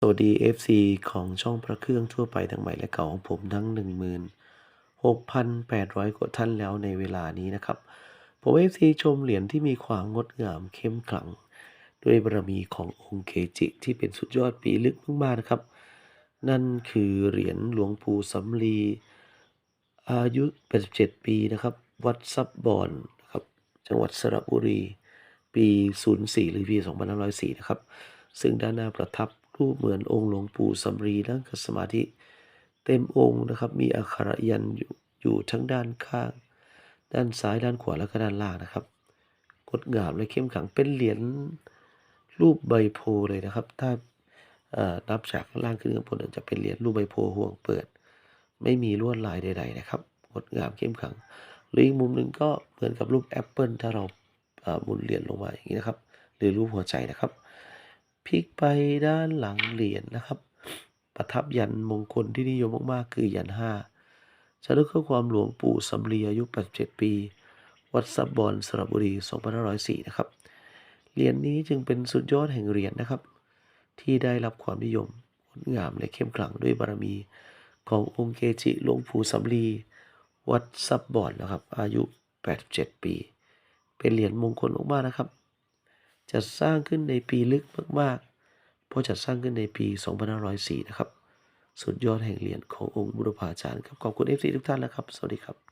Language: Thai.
สวัสดี FC ของช่องพระเครื่องทั่วไปทั้งใหม่และเก่าของผมทั้ง 16,800 กว่าท่านแล้วในเวลานี้นะครับ ผม FC ชมเหรียญที่มีความงดงามเข้มขลัง ด้วยบารมีขององค์เคจิที่เป็นสุดยอดปีลึกมากๆนะครับ นั่นคือเหรียญหลวงปู่สำลี อายุ 87 ปีนะครับ วัดซับบอนนะครับจังหวัดสระบุรี ปี 04 หรือปี 2504 นะครับซึ่งด้านหน้าประทับ รูปเหมือนองค์หลวงปู่สำรีนั่งคัดสมาธิ เต็มองค์นะครับ มีอักขระยันอยู่อยู่ทั้งด้านข้าง ด้านซ้ายด้านขวาแล้วก็ด้านล่างนะครับงดงามและเข้มขังเป็นเหรียญรูปใบโพเลยนะครับ ถ้านับจากข้างล่างขึ้นข้างบนจะเป็นเหรียญรูปใบโพห่วงเปิด ไม่มีลวดลายใด ๆ นะครับงดงามเข้มขัง หรืออีกมุมหนึ่งก็เหมือนกับรูปแอปเปิลถ้าเราหมุนเหรียญลงมาอย่างนี้นะครับ หรือรูปหัวใจนะครับ พลิกไปด้านหลังเหรียญนะครับ ประทับยันมงคลที่นิยมมากๆ คือยันห้าจะลึกข้อความหลวงปู่สำลีอายุ 87 ปี วัดซับบอนสระบุรี 2504 นะครับ เหรียญนี้จึงเป็นสุดยอดแห่งเหรียญนะครับ ที่ได้รับความนิยมงดงามและเข้มขลังด้วยบารมีขององค์เกจิหลวงปู่สำลีวัดซับบอนนะครับ อายุ 87 ปี เป็นเหรียญมงคลมากๆนะครับ จัดสร้างขึ้นในปีลึกมากๆ เพราะจัดสร้างขึ้นในปี 2504 นะครับ สุดยอดแห่งเหรียญขององค์บุรพาจารย์ครับ ขอบคุณ FC ทุกท่านแล้วครับ สวัสดีครับ